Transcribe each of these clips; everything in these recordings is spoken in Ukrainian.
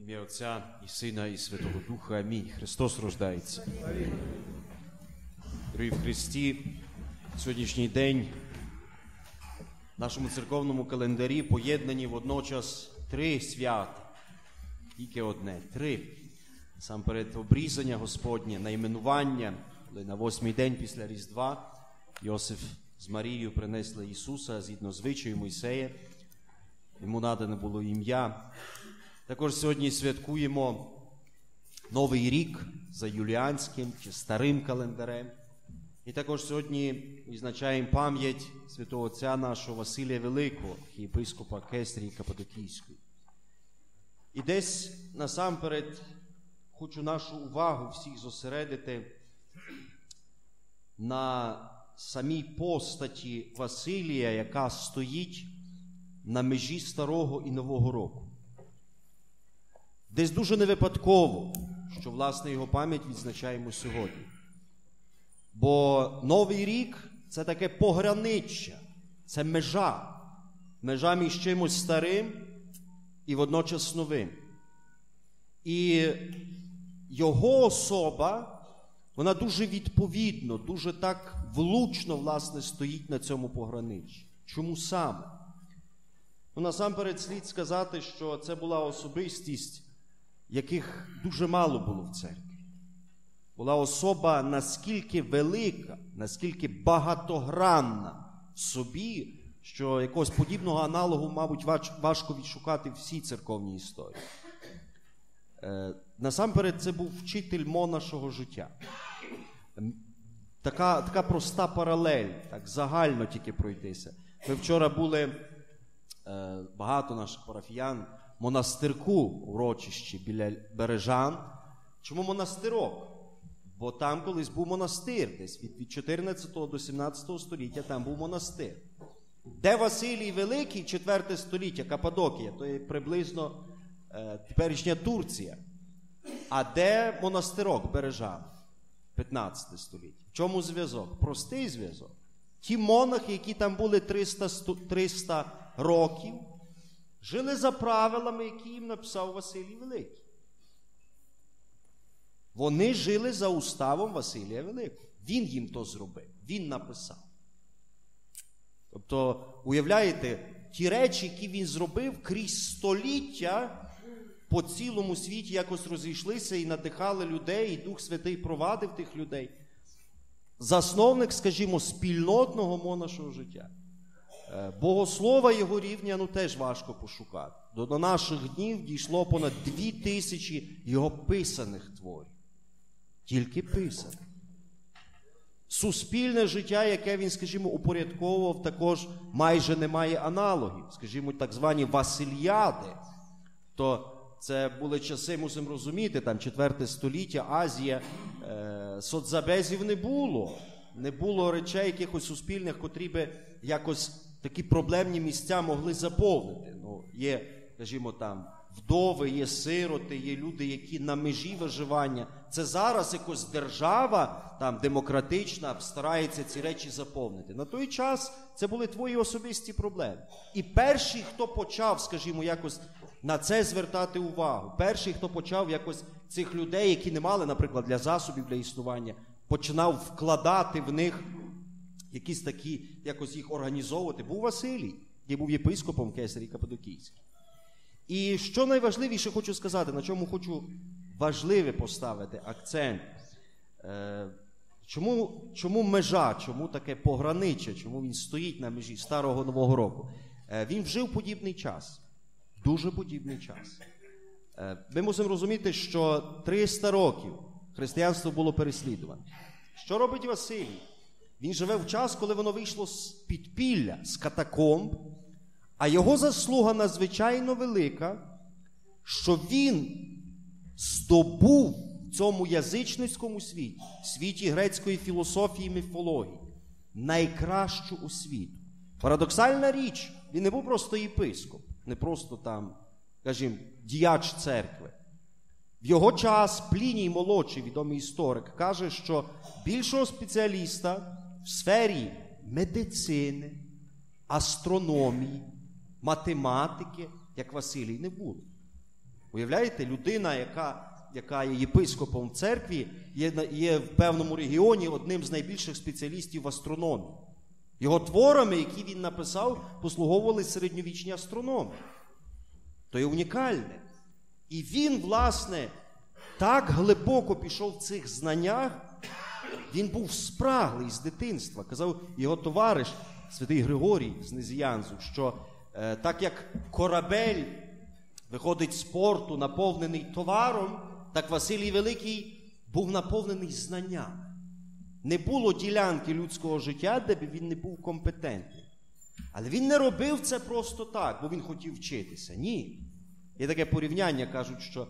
Ім'я Отця і Сина, і Святого Духа. Амінь. Христос рождається. Дорогі в Христі, сьогоднішній день в нашому церковному календарі поєднані водночас три свята. Тільки одне, три. Сам перед обрізання Господнє, найменування, коли на восьмий день після Різдва Йосиф з Марією принесли Ісуса згідно звичаю Мойсея. Йому надане було ім'я. Також сьогодні святкуємо Новий рік за юліанським чи старим календарем. І також сьогодні відзначаємо пам'ять святого Отця нашого Василія Великого, єпископа Кестрії Кападокійської. І десь насамперед хочу нашу увагу всіх зосередити на самій постаті Василія, яка стоїть на межі Старого і Нового року. Десь дуже невипадково, що, власне, його пам'ять відзначаємо сьогодні. Бо Новий рік це таке пограниччя, це межа, межа між чимось старим і водночас новим. І його особа, вона дуже відповідно, дуже так влучно, власне, стоїть на цьому пограниччі. Чому саме? Ну, насамперед слід сказати, що це була особистість, яких дуже мало було в церкві. Була особа наскільки велика, наскільки багатогранна в собі, що якогось подібного аналогу, мабуть, важко відшукати в всій церковній історії. Е, насамперед, це був вчитель монашого життя. Така така проста паралель, так загально тільки пройтися. Ми вчора були е, багато наших парафіян в монастирку урочищі біля Бережан. Чому монастирок? Бо там колись був монастир, десь від, від 14 до 17 століття там був монастир. Де Василій Великий, 4 століття, Кападокія, то є приблизно е, теперішня Турція. А де монастирок Бережан? 15 століття. В чому зв'язок? Простий зв'язок. Ті монахи, які там були 300 300 років, жили за правилами, які їм написав Василій Великий. Вони жили за уставом Василія Великого. Він їм то зробив, він написав. Тобто, уявляєте, ті речі, які він зробив крізь століття по цілому світі якось розійшлися і надихали людей, і Дух Святий провадив тих людей. Засновник, скажімо, спільнотного монашого життя. Богослова його рівня ну теж важко пошукати. До, наших днів дійшло понад дві тисячі його писаних творів. Тільки писаних. Суспільне життя, яке він, скажімо, упорядковував, також майже не має аналогів. Скажімо, так звані Васильяди. То це були часи, мусимо розуміти, там 4 століття, Азія, е, соцзабезів не було. Не було речей якихось суспільних, котрі би якось такі проблемні місця могли заповнити. Ну, Є, скажімо, там вдови, є сироти, є люди, які на межі виживання. Це зараз якось держава там демократична старається ці речі заповнити. На той час це були твої особисті проблеми. І перший, хто почав, скажімо, якось на це звертати увагу, перший, хто почав якось цих людей, які не мали, наприклад, для засобів для існування, починав вкладати в них якісь такі, якось їх організовувати, був Василій, який був єпископом Кесарі Кападокійський. І що найважливіше хочу сказати, на чому хочу важливе поставити акцент. Е, чому чому межа, чому таке пограниче, чому він стоїть на межі Старого Нового року? Е, він вжив подібний час, дуже подібний час. Е, ми мусимо розуміти, що 300 років християнство було переслідуване. Що робить Василій? Він живе в час, коли воно вийшло з підпілля, з катакомб, а його заслуга надзвичайно велика, що він здобув в цьому язичницькому світі, світі грецької філософії міфології, найкращу у світу. Парадоксальна річ, він не був просто єпископ, не просто там, скажімо, діяч церкви. В його час Пліній молодший, відомий історик, каже, що більшого спеціаліста в сфері медицини, астрономії, математики, як Василій, не було. Уявляєте, людина, яка, яка є єпископом в церкві, є, є в певному регіоні одним з найбільших спеціалістів в астрономії. Його творами, які він написав, послуговували середньовічні астрономи. То є унікальне. І він, власне, так глибоко пішов в цих знаннях, він був спраглий з дитинства. Казав його товариш, святий Григорій з Незіянзу, що е, так як корабель виходить з порту, наповнений товаром, так Василій Великий був наповнений знаннями. Не було ділянки людського життя, де б він не був компетентний. Але він не робив це просто так, бо він хотів вчитися. Ні. Є таке порівняння, кажуть, що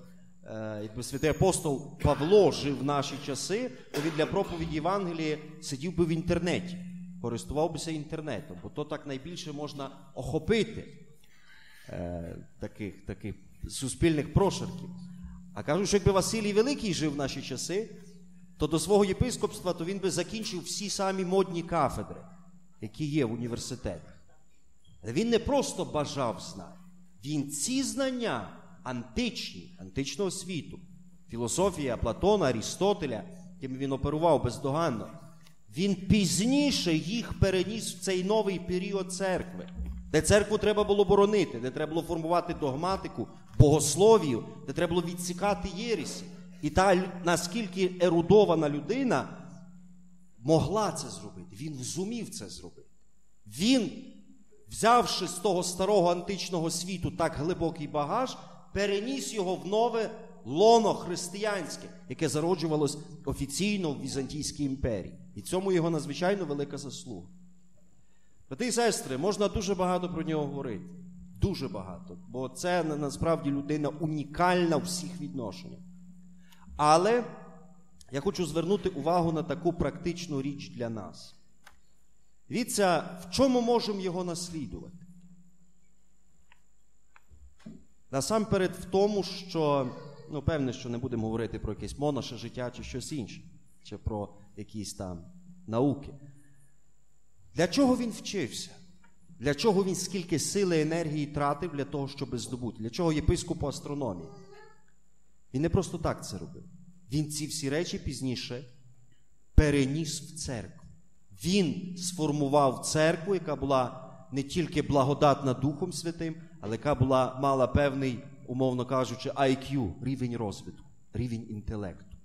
святий апостол Павло жив в наші часи, то він для проповіді Євангелії сидів би в інтернеті, користував бися інтернетом, бо то так найбільше можна охопити е, таких, таких суспільних прошарків. А кажуть, що якби Василій Великий жив в наші часи, то до свого єпископства то він би закінчив всі самі модні кафедри, які є в університетах. Він не просто бажав знань, він ці знання античні, античного світу, філософія Платона, Арістотеля, якими він оперував бездоганно, він пізніше їх переніс в цей новий період церкви, де церкву треба було боронити, де треба було формувати догматику, богословію, де треба було відсікати єресі. І та наскільки ерудована людина могла це зробити, він зумів це зробити. Він, взявши з того старого античного світу так глибокий багаж, переніс його в нове лоно християнське, яке зароджувалось офіційно в Візантійській імперії. І цьому його надзвичайно велика заслуга. Брати і сестри, можна дуже багато про нього говорити. Дуже багато. Бо це насправді людина унікальна у всіх відношеннях. Але я хочу звернути увагу на таку практичну річ для нас. Дивіться, в чому можемо його наслідувати? Насамперед в тому, що, ну, певне, що не будемо говорити про якесь монаше життя чи щось інше, чи про якісь там науки. Для чого він вчився? Для чого він скільки сили і енергії тратив для того, щоб здобути? Для чого єпископу астрономії? Він не просто так це робив. Він ці всі речі пізніше переніс в церкву. Він сформував церкву, яка була не тільки благодатна Духом Святим, але яка була, мала певний, умовно кажучи, IQ, рівень розвитку, рівень інтелекту.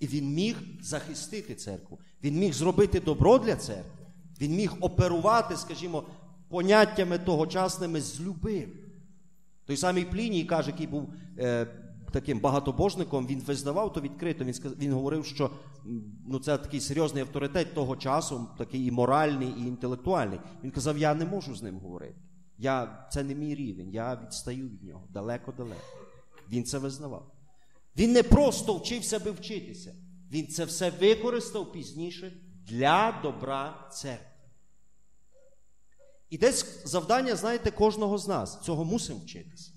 І він міг захистити церкву. Він міг зробити добро для церкви. Він міг оперувати, скажімо, поняттями тогочасними з любим. Той самий Пліній каже, який був е, таким багатобожником, він визнавав то відкрито. Він сказ- він говорив, що ну, це такий серйозний авторитет того часу, такий і моральний, і інтелектуальний. Він казав: я не можу з ним говорити. Я, це не мій рівень, я відстаю від нього далеко-далеко. Він це визнавав. Він не просто вчився би вчитися, він це все використав пізніше для добра церкви. І десь завдання, знаєте, кожного з нас. Цього мусимо вчитися.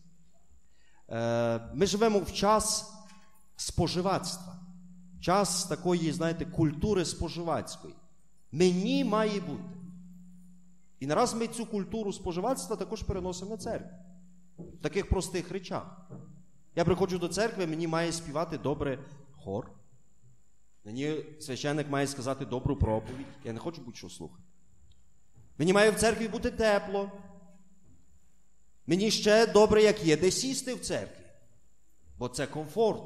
Е, Ми живемо в час споживацтва, час такої, знаєте, культури споживацької. Мені має бути. І нараз ми цю культуру споживацтва також переносимо на церкву. В таких простих речах. Я приходжу до церкви, мені має співати добре хор. Мені священник має сказати добру проповідь. Я не хочу будь-що слухати. Мені має в церкві бути тепло. Мені ще добре, як є, де сісти в церкві. Бо це комфорт.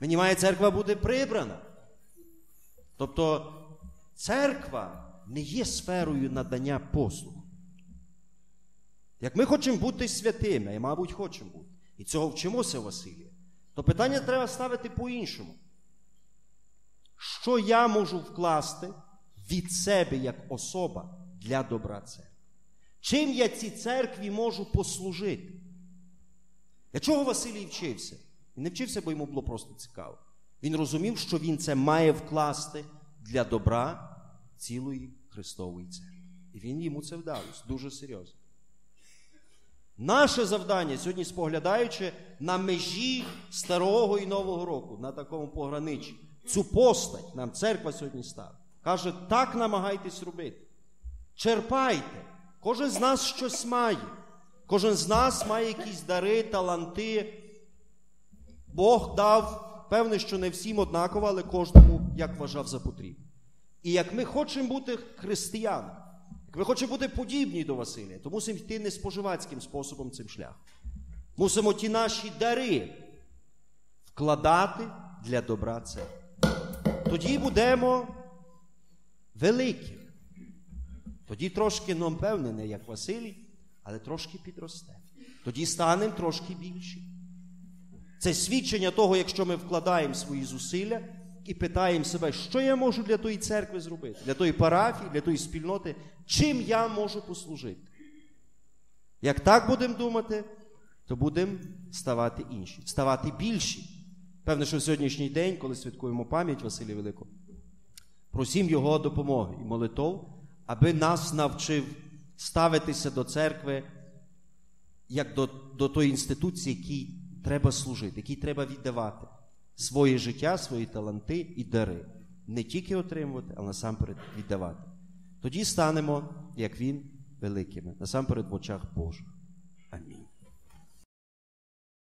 Мені має церква бути прибрана. Тобто церква не є сферою надання послуг. Як ми хочемо бути святими, і, мабуть, хочемо бути, і цього вчимося Василія, то питання треба ставити по-іншому. Що я можу вкласти від себе як особа для добра церкви? Чим я цій церкві можу послужити? Для чого Василій вчився? Він не вчився, бо йому було просто цікаво. Він розумів, що він це має вкласти для добра цілої Христової церкви. І він йому це вдалося дуже серйозно. Наше завдання сьогодні, споглядаючи на межі старого і нового року, на такому пограничі, цю постать нам церква сьогодні ставить. Каже, так намагайтесь робити. Черпайте. Кожен з нас щось має. Кожен з нас має якісь дари, таланти. Бог дав, певне, що не всім однаково, але кожному як вважав за потрібне. І як ми хочемо бути християнами, як ми хочемо бути подібні до Василія, то мусимо йти не споживацьким способом цим шляхом. Мусимо ті наші дари вкладати для добра церкви. Тоді будемо великі. Тоді трошки, ну, певне, не як Василій, але трошки підросте. Тоді станемо трошки більші. Це свідчення того, якщо ми вкладаємо свої зусилля і питаємо себе, що я можу для тої церкви зробити, для тої парафії, для тої спільноти, чим я можу послужити. Як так будемо думати, то будемо ставати інші, ставати більші. Певне, що в сьогоднішній день, коли святкуємо пам'ять Василія Великого, просім Його допомоги і молитов, аби нас навчив ставитися до церкви як до, до тої інституції, якій треба служити, якій треба віддавати своє життя, свої таланти і дари. Не тільки отримувати, але насамперед віддавати. Тоді станемо, як він, великими, насамперед в очах Божих.